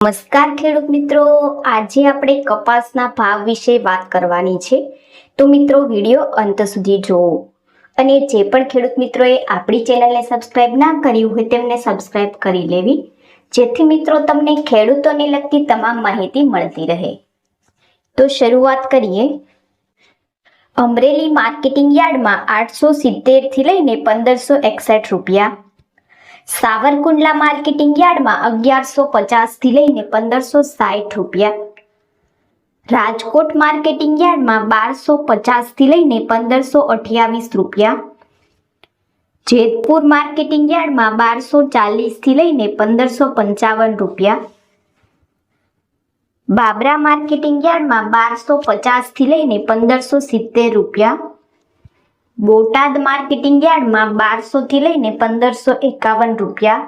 નમસ્કાર ખેડૂત મિત્રો. આજે આપણે કપાસના ભાવ વિશે વાત કરવાની છે. તો મિત્રો, વીડિયો અંત સુધી જુઓ અને જે પણ ખેડૂત મિત્રોએ આપણી ચેનલને સબસ્ક્રાઇબ ના કર્યું હોય તેમને સબસ્ક્રાઇબ કરી લેવી. જેથી મિત્રો તમને ખેડૂતોને લગતી તમામ માહિતી મળતી રહે. તો શરૂઆત કરીએ. અમરેલી માર્કેટિંગ યાર્ડમાં આઠસો સિત્તેરથી લઈને પંદરસો એકસઠ રૂપિયા સાવરકુંડલા માર્કેટિંગ યાર્ડમાં અગિયારસો પચાસથી લઈને પંદરસો સાઠ રૂપિયા. રાજકોટ માર્કેટિંગ યાર્ડમાં બારસો પચાસથી લઈને પંદરસો અઠ્યાવીસ રૂપિયા. જેતપુર માર્કેટિંગ યાર્ડમાં બારસો ચાલીસથી લઈને પંદરસો પંચાવન રૂપિયા. બાબરા માર્કેટિંગ યાર્ડમાં બારસો પચાસથી લઈને પંદરસો સિત્તેર રૂપિયા. બોટાદ માર્કેટિંગ યાર્ડમાં બારસોથી લઈને પંદરસો એકાવન રૂપિયા.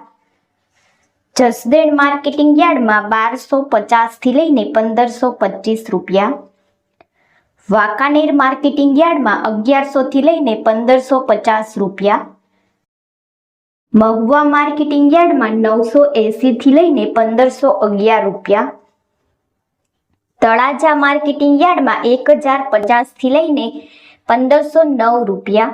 જસદણ માર્કેટિંગ યાર્ડમાં બારસો પચાસથી લઈને પંદરસો પચીસ રૂપિયા. વાંકાનેર માર્કેટિંગ યાર્ડમાં અગિયારસોથી લઈને પંદરસો પચાસ રૂપિયા. મહુવા માર્કેટિંગ યાર્ડમાં નવસો એંસીથી લઈને પંદરસો અગિયાર રૂપિયા. તળાજા માર્કેટિંગ યાર્ડમાં એક હજાર પચાસથી લઈને પંદરસો નવ રૂપિયા.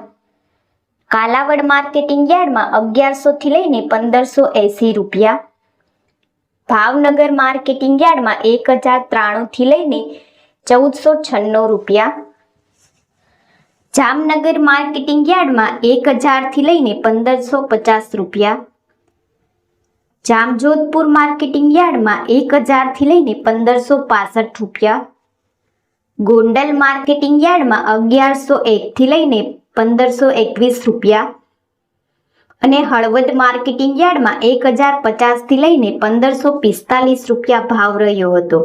કાલાવડ માર્કેટિંગ યાર્ડમાં અગિયારસોથી લઈને પંદરસો એંસી રૂપિયા. ભાવનગર માર્કેટિંગ યાર્ડમાં એક હજાર ત્રાણુંથી લઈને ચૌદસો છન્નું રૂપિયા. જામનગર માર્કેટિંગ યાર્ડમાં એક હજારથી લઈને પંદરસો પચાસ રૂપિયા. જામજોધપુર માર્કેટિંગ યાર્ડમાં એક હજારથી લઈને પંદરસો પાસઠ રૂપિયા. ગોંડલ માર્કેટિંગ યાર્ડમાં અગિયારસો એકથી લઈને પંદરસો એકવીસ રૂપિયા અને હળવદ માર્કેટિંગ યાર્ડમાં એક હજાર પચાસથી લઈને પંદરસો પિસ્તાલીસ રૂપિયા ભાવ રહ્યો હતો.